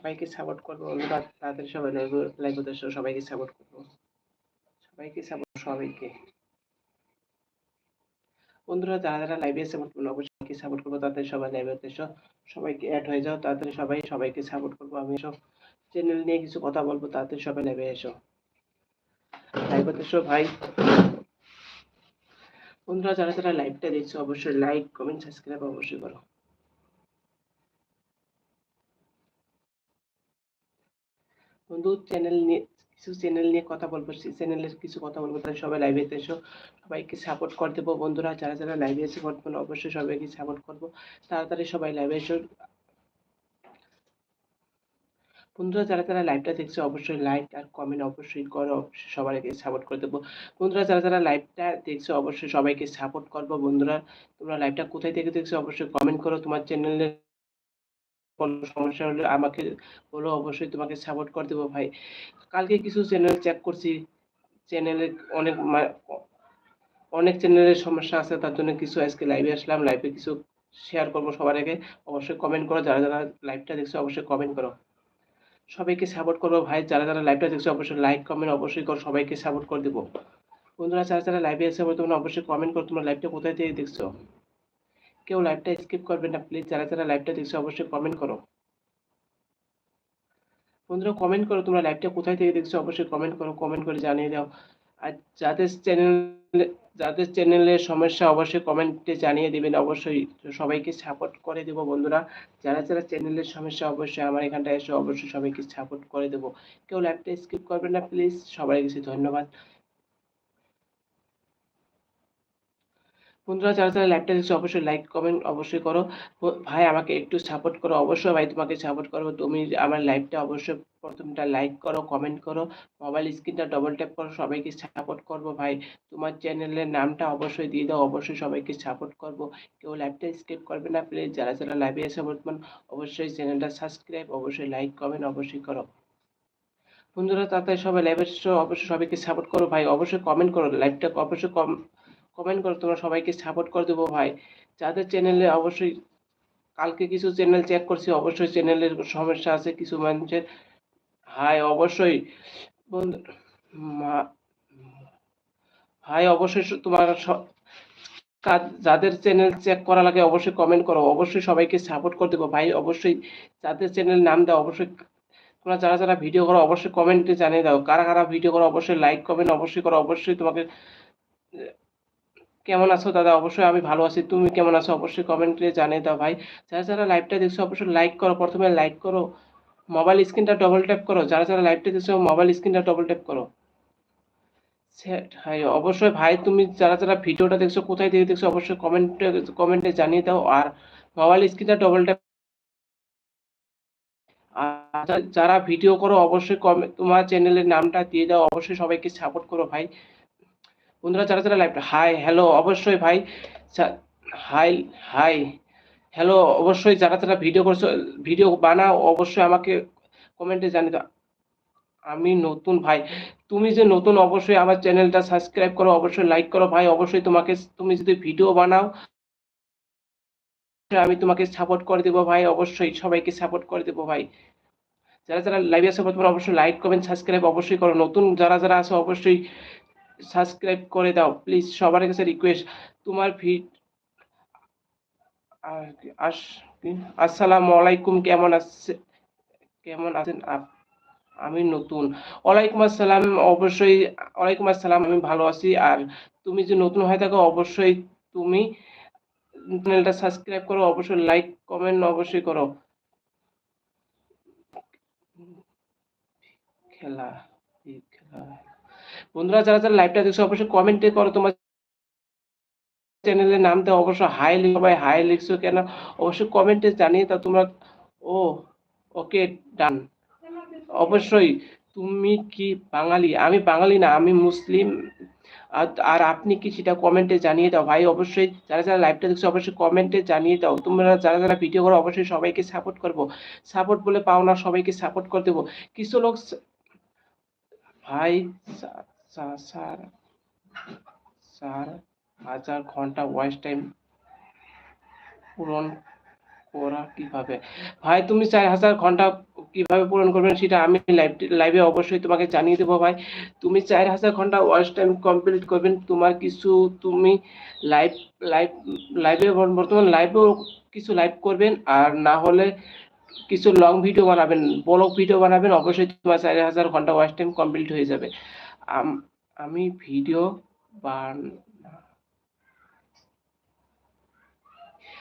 সবাইকে সাপোর্ট করব বন্ধুরা তাড়াতাড়ি সবাই লাইভ হতে সবাইকে সাপোর্ট করব। সবাইকে সাপোর্ট সবাইকে। বন্ধুরা, যারা যারা লাইভে সাপোর্ট করব, অবশ্যই সাপোর্ট করব তাড়াতাড়ি সবাই লাইভে হতে সবাইকে অ্যাড হয়ে যাও তাড়াতাড়ি সবাই, সবাইকে সাপোর্ট করব আমি। সব চ্যানেল নিয়ে কিছু কথা বলব তাড়াতাড়ি সবাই লাইভে এসো। লাইভ এসো ভাই। বন্ধুরা, যারা যারা লাইভটা দেখছ, অবশ্যই লাইক কমেন্ট সাবস্ক্রাইব অবশ্যই করো। বন্ধু চ্যানেল নিয়ে কিছু চ্যানেল নিয়ে কথা বলব চ্যানেলের কিছু কথা বলব, তাহলে সবাই লাইভে এসো। সবাইকে সাপোর্ট করে দেবো, বন্ধুরা, যারা যারা লাইভে এসে বর্তমানে অবশ্যই সবাইকে সাপোর্ট করব। তাড়াতাড়ি সবাই লাইভে এসো। বন্ধুরা, যারা যারা লাইভটা দেখছে, অবশ্যই লাইক আর কমেন্ট অবশ্যই করো, অবশ্যই সবাইকে সাপোর্ট করে দেবো। বন্ধুরা, যারা যারা লাইভটা দেখছ, অবশ্যই সবাইকে সাপোর্ট করব। বন্ধুরা, তোমরা লাইভটা কোথায় থেকে দেখছ, অবশ্যই কমেন্ট করো। তোমার চ্যানেলের কোনো সমস্যা হলে আমাকে বলো, অবশ্যই তোমাকে সাপোর্ট করে দেবো ভাই। কালকে কিছু চ্যানেল চেক করছি। চ্যানেলে অনেক অনেক চ্যানেলের সমস্যা আছে, তার জন্য কিছু আজকে লাইভে আসলাম। লাইভে কিছু শেয়ার করব সবার আগে। অবশ্যই কমেন্ট করো। যারা যারা লাইভটা দেখছ, অবশ্যই কমেন্ট করো। সবাইকে সাপোর্ট করব ভাই। যারা যারা লাইভটা দেখছ, অবশ্যই লাইক কমেন্ট অবশ্যই করো। সবাইকে সাপোর্ট করে দেবো। বন্ধুরা, যারা যারা লাইভে এসে তোমরা অবশ্যই কমেন্ট করো। তোমরা লাইভটা কোথায় থেকে দেখছ? কেউ লাইভটা স্কিপ করবে না প্লিজ যারা যারা লাইভটা দেখছ অবশ্যই কমেন্ট করো। বন্ধুরা কমেন্ট করো তোমরা লাইভটা কোথায় থেকে দেখছ, অবশ্যই কমেন্ট করো কমেন্ট করে জানিয়ে দাও। আর যাদের চ্যানেল যাদের চ্যানেলের সমস্যা, অবশ্যই কমেন্টে জানিয়ে দেবেন। অবশ্যই সবাইকে সাপোর্ট করে দেবো বন্ধুরা। যারা যারা চ্যানেলের সমস্যা, অবশ্যই আমার এখানটায় এসে, অবশ্যই সবাইকে সাপোর্ট করে দেবো। কেউ লাইভটা স্কিপ করবেন না প্লিজ সবাই কিছু ধন্যবাদ। বন্ধুরা, যারা যারা লাইভটা দেখছ অবশ্যই লাইক কমেন্ট অবশ্যই করো। ভাই, আমাকে একটু সাপোর্ট করো। অবশ্যই ভাই, তোমাকে সাপোর্ট করব। তুমি আমার লাইভটা অবশ্যই প্রথমটা লাইক করো কমেন্ট করো। মোবাইল স্ক্রিনটা ডবল ট্যাপ করো, সবাইকে সাপোর্ট করব ভাই। তোমার চ্যানেলের নামটা অবশ্যই দিয়ে দাও, অবশ্যই সবাইকে সাপোর্ট করব। কেউ লাইভটা স্কিপ করবে না প্লিজ যারা যারা লাইভে এসে বর্তমান, অবশ্যই চ্যানেলটা সাবস্ক্রাইব অবশ্যই লাইক কমেন্ট অবশ্যই করো। বন্ধুরা, তাড়াতাড়ি সবাই লাইভে অবশ্যই সবাইকে সাপোর্ট করো ভাই। অবশ্যই কমেন্ট করো লাইভটা অবশ্যই কম কমেন্ট করো, তোমরা সবাইকে সাপোর্ট করে দেবো ভাই। যাদের চ্যানেলে অবশ্যই, কালকে কিছু চ্যানেল চেক করছি, অবশ্যই চ্যানেলের সমস্যা আছে, কিছু মানুষের হাই অবশ্যই ভাই অবশ্যই তোমার যাদের চ্যানেল চেক করা লাগে অবশ্যই কমেন্ট করো, অবশ্যই সবাইকে সাপোর্ট করে দেবো ভাই, অবশ্যই যাদের চ্যানেল নাম দাও, অবশ্যই, তোমরা যারা যারা ভিডিও করো, অবশ্যই কমেন্টে জানিয়ে দাও, কারা কারা ভিডিও করো, অবশ্যই লাইক কমেন্ট অবশ্যই করো, অবশ্যই তোমাকে কেমন আছো? দাদা, অবশ্যই আমি ভালো আছি। তুমি কেমন আছো? অবশ্যই কমেন্টে জানিয়ে দাও ভাই। যারা যারা লাইভটা দেখছ, অবশ্যই লাইক করো। প্রথমে লাইক করো। মোবাইল স্ক্রিনটা ডবল ট্যাপ করো। যারা যারা লাইভটা দেখছ মোবাইল স্ক্রিনটা ডবল ট্যাপ করো। হাই অবশ্যই ভাই, তুমি যারা যারা ভিডিওটা দেখছ, কোথায় থেকে দেখছ, অবশ্যই কমেন্টে কমেন্টে জানিয়ে দাও। আর মোবাইল স্ক্রিনটা ডবল ট্যাপ যারা ভিডিও করো, অবশ্যই কমে তোমার চ্যানেলের নামটা দিয়ে দাও। অবশ্যই সবাইকে সাপোর্ট করো ভাই। বন্ধুরা, যারা যারা লাইভ হাই হ্যালো অবশ্যই ভাই হাই হাই হ্যালো অবশ্যই যারা যারা ভিডিও করছ ভিডিও বানাও, অবশ্যই আমাকে কমেন্টে জানিয়ে দাও। আমি নতুন ভাই, তুমি যে নতুন, অবশ্যই আমার চ্যানেলটা সাবস্ক্রাইব করো, অবশ্যই লাইক করো ভাই, অবশ্যই তোমাকে, তুমি যদি ভিডিও বানাও আমি তোমাকে সাপোর্ট করে দেবো ভাই, অবশ্যই সবাইকে সাপোর্ট করে দেবো ভাই। যারা যারা লাইভে আসে অবশ্যই লাইক কমেন্ট সাবস্ক্রাইব অবশ্যই করো। নতুন যারা যারা আছে, অবশ্যই সাবস্ক্রাইব করে দাও প্লিজ সবার কাছে রিকোয়েস্ট তোমার ভিড আসসালামু আলাইকুম, কেমন আছে, কেমন আছেন আমি নতুন, ওয়ালাইকুম আসসালাম, অবশ্যই, ওয়ালাইকুম আসসালাম, আমি ভালো আছি, আর তুমি যে নতুন হয়ে থাকো, অবশ্যই তুমি চ্যানেলটা সাবস্ক্রাইব করো, অবশ্যই লাইক কমেন্ট অবশ্যই করো। খেলা খেলা। বন্ধুরা, যারা যারা লাইভটা দেখছ, অবশ্যই কমেন্টে করো তোমার চ্যানেলের নাম দাও অবশ্যই হাই লিখো ভাই হাই লিখছো কেন? অবশ্যই কমেন্টে জানিয়ে দাও তোমরা। ও ওকে ডান অবশ্যই, তুমি কি বাঙালি? আমি বাঙালি না, আমি মুসলিম। আর আপনি কি সেটা কমেন্টে জানিয়ে দাও ভাই। অবশ্যই, যারা যারা লাইভটা দেখছ, অবশ্যই কমেন্টে জানিয়ে দাও। তোমরা যারা যারা ভিডিও করো, অবশ্যই সবাইকে সাপোর্ট করব। সাপোর্ট বলে পাও না, সবাইকে সাপোর্ট করে দেবো। কিছু লোক, ভাই স্যার চার হাজার ঘণ্টা ওয়াচ টাইম পূরণ করা কীভাবে? ভাই, তুমি চার হাজার ঘণ্টা কীভাবে পূরণ করবেন সেটা আমি লাইভ লাইভে অবশ্যই তোমাকে জানিয়ে দেবো ভাই। তুমি চার হাজার ঘণ্টা ওয়াচ টাইম কমপ্লিট করবেন, তোমার কিছু তুমি লাইভ লাইভ লাইভে বর্তমান লাইভেও কিছু লাইভ করবেন, আর না হলে কিছু লং ভিডিও বানাবেন ব্লগ ভিডিও বানাবেন, অবশ্যই তোমার চার হাজার ঘণ্টা ওয়াচ টাইম কমপ্লিট হয়ে যাবে। আম- ভিডিও বান,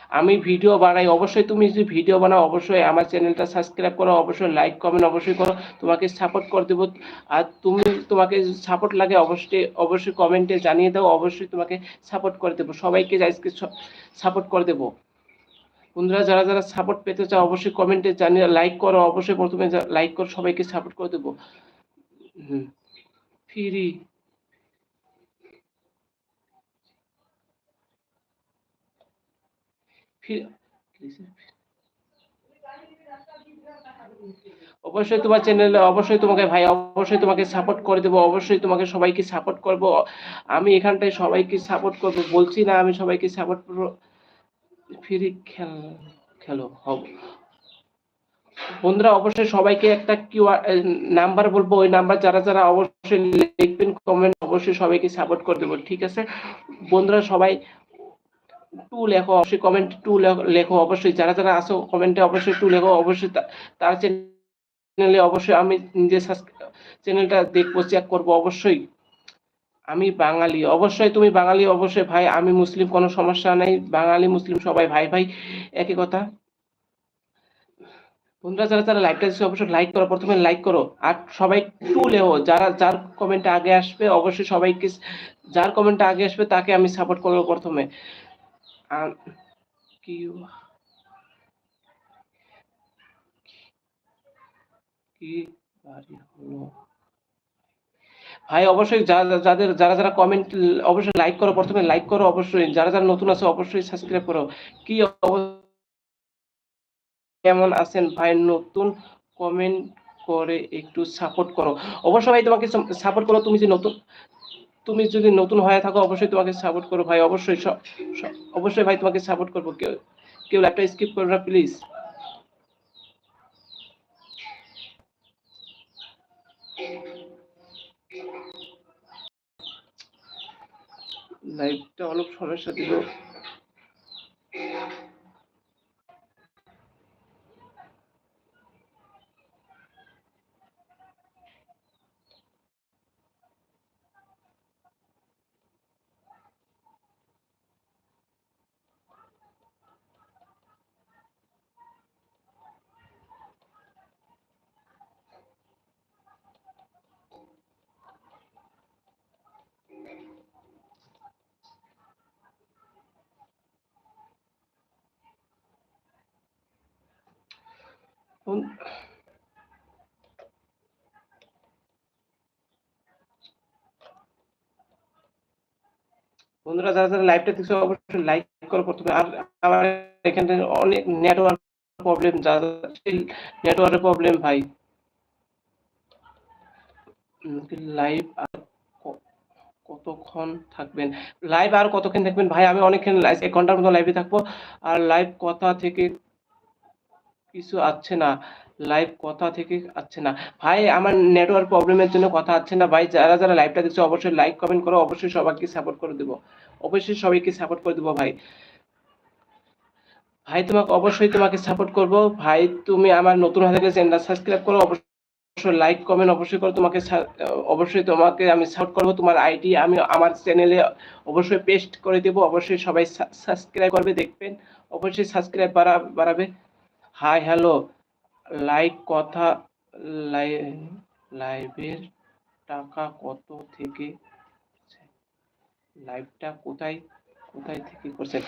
আমি ভিডিও বানাই। অবশ্যই তুমি যদি ভিডিও বানাও, অবশ্যই আমার চ্যানেলটা সাবস্ক্রাইব করো, অবশ্যই লাইক, কমেন্ট অবশ্যই করো। তোমাকে সাপোর্ট করে দেবো। আর তুমি, তোমাকে সাপোর্ট লাগে, অবশ্যই অবশ্যই কমেন্টে জানিয়ে দাও। অবশ্যই তোমাকে সাপোর্ট করে দেবো। সবাইকে আজকে সাপোর্ট করে দেবো। বন্ধুরা, যারা যারা সাপোর্ট পেতে চাও, অবশ্যই কমেন্টে জানিয়ে লাইক করো। অবশ্যই প্রথমে লাইক করো, সবাইকে সাপোর্ট করে দেবো। হুম। ফ্রি। অবশ্যই তোমার চ্যানেলে অবশ্যই তোমাকে ভাই, অবশ্যই তোমাকে সাপোর্ট করে দেবো, অবশ্যই তোমাকে সবাইকে সাপোর্ট করব। আমি এখানটায় সবাইকে সাপোর্ট করব, বলছি না আমি সবাইকে সাপোর্ট ফ্রি খেল খেলো, হব। বন্ধুরা, অবশ্যই সবাইকে একটা কিউ নাম্বার বলব। ওই নাম্বার যারা যারা অবশ্যই লিখবেন কমেন্ট অবশ্যই সবাইকে সাপোর্ট করে দেবো ঠিক আছে? বন্ধুরা, সবাই টু লেখো, অবশ্যই কমেন্ট টু লেখো, অবশ্যই। যারা যারা আসো কমেন্টে অবশ্যই টু লেখো, অবশ্যই তার চ্যানেলে অবশ্যই আমি নিজে চ্যানেলটা দেখব চেক করব, অবশ্যই। আমি বাঙালি, অবশ্যই তুমি বাঙালি, অবশ্যই। ভাই, আমি মুসলিম, কোনো সমস্যা নেই। বাঙালি, মুসলিম, সবাই ভাই ভাই, একই কথা। বন্ধুরা যারা যারা লাইভটা দিচ্ছে অবশ্যই লাইক করো। প্রথমে লাইক করো। আর সবাই টু লেও, যারা, যার কমেন্টে আগে আসবে, অবশ্যই সবাইকে যার কমেন্টে আগে আসবে, তাকে আমি সাপোর্ট করব প্রথমে। ভাই, অবশ্যই যাদের, যারা যারা কমেন্ট অবশ্যই লাইক করো। প্রথমে লাইক করো, অবশ্যই। যারা যারা নতুন আছে, অবশ্যই সাবস্ক্রাইব করো। কি অব- কেমন আছেন ভাই? নতুন কমেন্ট করে একটু সাপোর্ট করো। অবশ্যই ভাই, তোমাকে সাপোর্ট করো। তুমি যে নতুন তুমি যদি নতুন হয়ে থাকো, অবশ্যই তোমাকে সাপোর্ট করো ভাই। অবশ্যই অবশ্যই ভাই, তোমাকে সাপোর্ট করব। কেউ কেউ একটা স্কিপ করো না প্লিজ লাইভটা অনেক সমস্যা দিল বন- বন্ধুরা, যারা যারা লাইভটা দেখছ, অবশ্যই লাইক করো প্রথমে। আর আমার এখানে অনেক নেটওয়ার্ক প্রবলেম যারা নেটওয়ার্কের প্রবলেম ভাই। লাইভ আর কতক্ষণ থাকবেন? লাইভ আর কতক্ষণ থাকবেন? ভাই, আমি অনেকক্ষণ এক ঘণ্টার মতো লাইভে থাকব। আর লাইভ কথা থেকে কিছু আসছে না লাইভ কথা থেকে আসছে না। ভাই, আমার নেটওয়ার্ক প্রবলেমের জন্য কথা আসছে না। ভাই, যারা যারা লাইভটা দেখছ, অবশ্যই লাইক কমেন্ট করো, অবশ্যই সবাইকে সাপোর্ট করে দেবো। অবশ্যই সবাইকে সাপোর্ট করে দেবো ভাই। ভাই, তোমাকে অবশ্যই তোমাকে সাপোর্ট করব। ভাই, তুমি আমার নতুন হাতে চ্যানেলটা সাবস্ক্রাইব করো, অবশ্যই লাইক কমেন্ট অবশ্যই করো। তোমাকে অবশ্যই তোমাকে আমি সাপোর্ট করব। তোমার আইডি আমি আমার চ্যানেলে অবশ্যই পেস্ট করে দেবো। অবশ্যই সবাই সাবস্ক্রাইব করবে, দেখবেন। অবশ্যই সাবস্ক্রাইব বাড়াবে। হাই হ্যালো লাইক কথা, লাই- লাইভের টাকা কত থেকে লাইভটা কোথায় কোথায় থেকে করছেন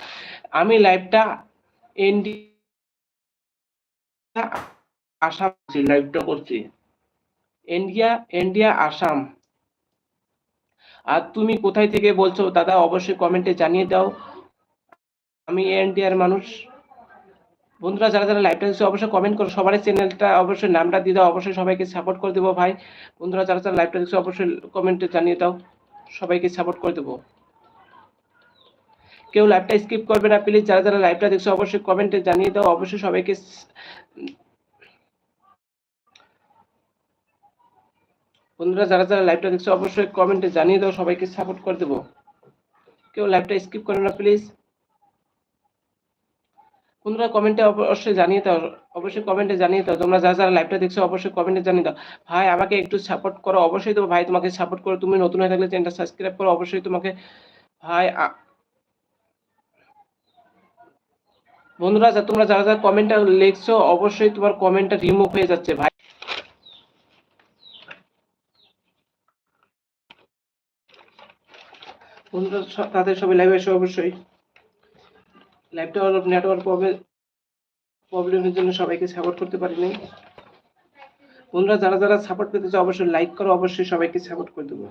আমি লাইভটা এনডি আসাম লাইভটা করছি। ইন্ডিয়া ইন্ডিয়া আসাম আর তুমি কোথায় থেকে বলছো, দাদা, অবশ্যই কমেন্টে জানিয়ে দাও। আমি ইন্ডিয়ার মানুষ। বন্ধুরা, যারা যারা লাইভটা দেখছে, অবশ্যই কমেন্ট করো। সবার চ্যানেলটা অবশ্যই নামটা দিয়ে দাও, অবশ্যই সবাইকে সাপোর্ট করে দেবো ভাই। বন্ধুরা, যারা যারা লাইভটা দেখছে, অবশ্যই কমেন্টে জানিয়ে দাও, সবাইকে সাপোর্ট করে দেবো। কেউ লাইভটা স্কিপ করবে না প্লিজ যারা যারা লাইভটা দেখছ, অবশ্যই কমেন্টে জানিয়ে দাও, অবশ্যই সবাইকে বন্ধুরা, যারা যারা লাইভটা দেখছ, অবশ্যই কমেন্টে জানিয়ে দাও, সবাইকে সাপোর্ট করে দেবো। কেউ লাইভটা স্কিপ করো না প্লিজ বন্ধুরা কমেন্টে অবশ্যই জানিয়ে দাও, অবশ্যই কমেন্টে জানিয়ে দাও। তোমরা যারা যারা লাইভটা দেখছ, অবশ্যই কমেন্টে জানিয়ে দাও। ভাই, আমাকে একটু সাপোর্ট করো, অবশ্যই তো ভাই তোমাকে সাপোর্ট করো। তুমি নতুন হয়ে থাকলে চ্যানেলটা সাবস্ক্রাইব করো, অবশ্যই তোমাকে ভাই বন্ধুরা তোমরা যারা যারা কমেন্টটা লিখছো, অবশ্যই তোমার কমেন্টটা রিমুভ হয়ে যাচ্ছে, ভাই। বন্ধুরা তাদের সবাই লাইভে এসে, অবশ্যই। লাইভটা অলপ নেটওয়ার্ক প্রবলেমের জন্য সবাইকে সাপোর্ট করতে পারিনি। বন্ধুরা, যারা যারা সাপোর্ট পেতে চাও, অবশ্যই লাইক করো, অবশ্যই সবাইকে সাপোর্ট করে দেবো।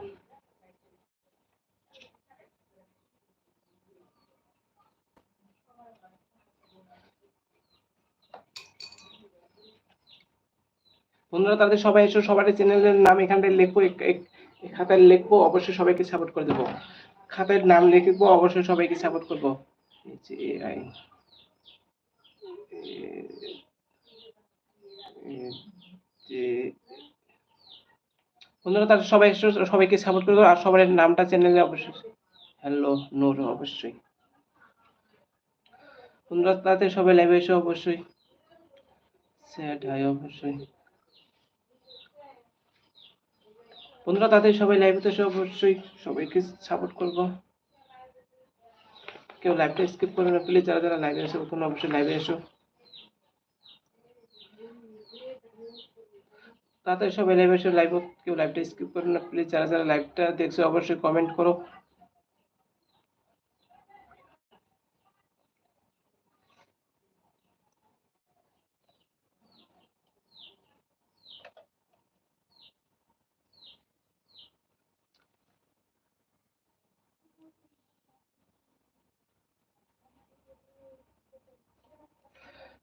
বন্ধুরা, তাদের সবাই এসে সবার চ্যানেলের নাম এখানটায় লিখব খাতায় লিখব, অবশ্যই সবাইকে সাপোর্ট করে দেবো। খাতায় নাম লিখব, অবশ্যই সবাইকে সাপোর্ট করব। এআই বন্ধুরা তার সবাই সবাইকে সাপোর্ট করে আর সবার নামটা চ্যানেলে অবশ্যই। হ্যালো নূর অবশ্যই। বন্ধুরা, তাতে সবাই লাইভে এসে, অবশ্যই। স্যাড হয় অবশ্যই। বন্ধুরা তাদের সবাই লাইভে তো অবশ্যই। সবাইকে সাপোর্ট করব। কেউ লাইভটা স্কিপ করবে না প্লিজ যারা যারা লাইভে এসো, তোমরা অবশ্যই লাইভে এসো। তাড়াতাড়ি সবাই লাইভে এসো লাইভ কেউ লাইভটা স্কিপ করবে না প্লিজ যারা যারা লাইভটা দেখছ, অবশ্যই কমেন্ট করো।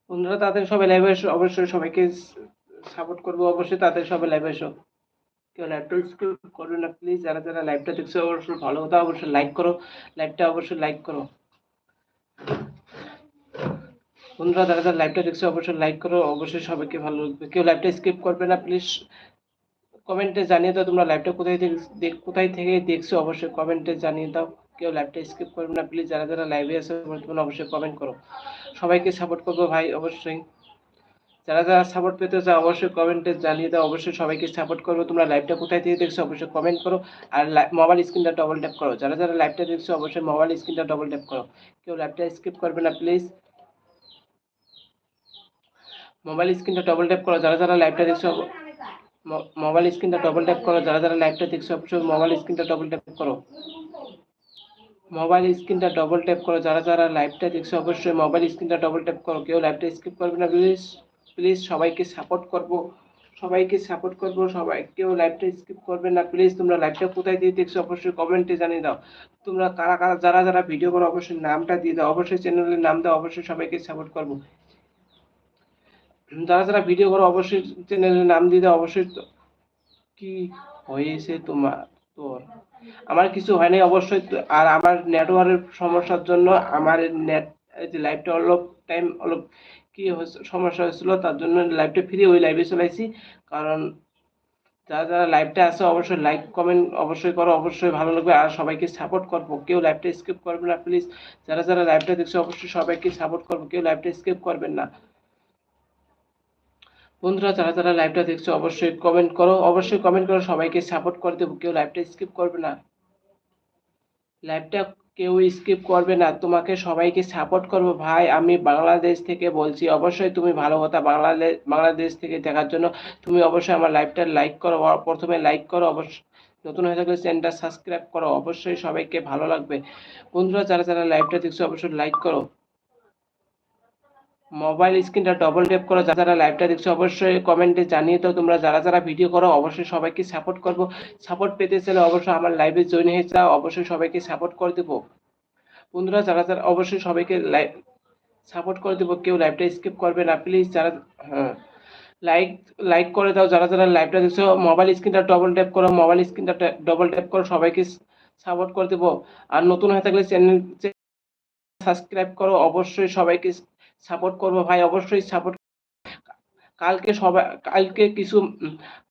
বন্ধুরা, তাদের সবাই লাইভে এসো। অবশ্যই সবাইকে সাপোর্ট করব। অবশ্যই তাদের সবাই লাইভে এসো। কেউ লাইভটা স্কিপ করবে না প্লিজ যারা যারা লাইভটা দেখছ, অবশ্যই ভালো কথা অবশ্যই লাইক করো। লাইভটা অবশ্যই লাইক করো। বন্ধুরা, যারা যারা লাইভটা দেখছ, অবশ্যই লাইক করো। অবশ্যই সবাইকে ভালো লাগবে। কেউ লাইভটা স্কিপ করবে না প্লিজ কমেন্টে জানিয়ে দাও তোমরা লাইভটা কোথায় কোথায় থেকে দেখছ। অবশ্যই কমেন্টে জানিয়ে দাও। কেউ লাইভটা স্কিপ করবে না প্লিজ যারা যারা লাইভে আছে তোমরা অবশ্যই কমেন্ট করো। সবাইকে সাপোর্ট করব ভাই, অবশ্যই। যারা যারা সাপোর্ট পেতে চাও, অবশ্যই কমেন্টে জানিয়ে দাও, অবশ্যই সবাইকে সাপোর্ট করব। তোমরা লাইভটা কোথায় থেকে দেখছ, অবশ্যই কমেন্ট করো। আর মোবাইল স্ক্রিনটা ডবল ট্যাপ করো। যারা যারা লাইভটা দেখছ, অবশ্যই মোবাইল স্ক্রিনটা ডবল ট্যাপ করো। কেউ লাইভটা স্কিপ করবে না প্লিজ মোবাইল স্ক্রিনটা ডবল ট্যাপ করো। যারা যারা লাইভটা দেখছ মোবাইল স্ক্রিনটা ডবল ট্যাপ করো। যারা যারা লাইভটা দেখছ, অবশ্যই মোবাইল স্ক্রিনটা ডবল ট্যাপ করো। মোবাইল স্ক্রিনটা ডবল ট্যাপ করো। যারা যারা লাইভটা দেখছ, অবশ্যই মোবাইল স্ক্রিনটা ডবল ট্যাপ করো। কেউ লাইভটা স্কিপ করবে না। প্লিজ প্লিজ সবাইকে সাপোর্ট করব। সবাইকে সাপোর্ট করব। সবাই, কেউ লাইভটা স্কিপ করবে না। প্লিজ তোমরা লাইভটা কোথায় দিয়ে দেখছ, অবশ্যই কমেন্টে জানিয়ে দাও। তোমরা কারা কারা, যারা যারা ভিডিও করো, অবশ্যই নামটা দিয়ে দাও। অবশ্যই চ্যানেলের নাম দাও, অবশ্যই সবাইকে সাপোর্ট করব। যারা যারা ভিডিও করো, অবশ্যই চ্যানেলের নাম দিয়ে দাও। অবশ্যই কি হয়েছে তোমার? তোর আমার কিছু হয়নি অবশ্যই আর আমার নেটওয়ার্কের সমস্যার জন্য আমার নেট যে লাইভটা অলপ টাইম অলপ কি সমস্যা হয়েছিল, তার জন্য লাইভটা ফ্রি ওই লাইভে চলাইছি কারণ যারা যারা লাইভটা আছে, অবশ্যই লাইক কমেন্ট অবশ্যই করো, অবশ্যই ভালো লাগবে, আর সবাইকে সাপোর্ট করব। কেউ লাইভটা স্কিপ করবে না প্লিজ যারা যারা লাইভটা দেখছে, অবশ্যই সবাইকে সাপোর্ট করব, কেউ লাইভটা স্কিপ করবেন না। বন্ধুরা, যারা যারা লাইভটা দেখছ, অবশ্যই কমেন্ট করো। অবশ্যই কমেন্ট করো সবাইকে সাপোর্ট করে দেবো। কেউ লাইভটা স্কিপ করবে না। লাইভটা কেউ স্কিপ করবে না। তোমাকে সবাইকে সাপোর্ট করব। ভাই, আমি বাংলাদেশ থেকে বলছি, অবশ্যই তুমি ভালো কথা বাংলাদেশ বাংলাদেশ থেকে দেখার জন্য তুমি অবশ্যই আমার লাইভটা লাইক করো। প্রথমে লাইক করো। অবশ্যই নতুন হয়ে থাকলে চ্যানেলটা সাবস্ক্রাইব করো। অবশ্যই সবাইকে ভালো লাগবে। বন্ধুরা, যারা যারা লাইভটা দেখছ, অবশ্যই লাইক করো। মোবাইল স্ক্রিনটা ডবল ট্যাপ করো, যারা যারা লাইভটা দেখছ অবশ্যই কমেন্টে জানিয়ে দাও। তোমরা যারা যারা ভিডিও করো, অবশ্যই সবাইকে সাপোর্ট করব। সাপোর্ট পেতে চাইলে অবশ্যই আমার লাইভে জয়েন হয়ে যাও, অবশ্যই সবাইকে সাপোর্ট করে দেবো। বন্ধুরা, যারা যারা অবশ্যই সবাইকে লাইভ সাপোর্ট করে দেবো, কেউ লাইভটা স্কিপ করবে না। প্লিজ যারা হ্যাঁ লাইক লাইক করে দাও। যারা যারা লাইভটা দেখছ মোবাইল স্ক্রিনটা ডবল ট্যাপ করো মোবাইল স্ক্রিনটা ডবল ট্যাপ করো, সবাইকে সাপোর্ট করে দেবো। আর নতুন হয়ে থাকলে চ্যানেল সাবস্ক্রাইব করো। অবশ্যই সবাইকে সাপোর্ট করব ভাই অবশ্যই সাপোর্ট কালকে সবাই কালকে কিছু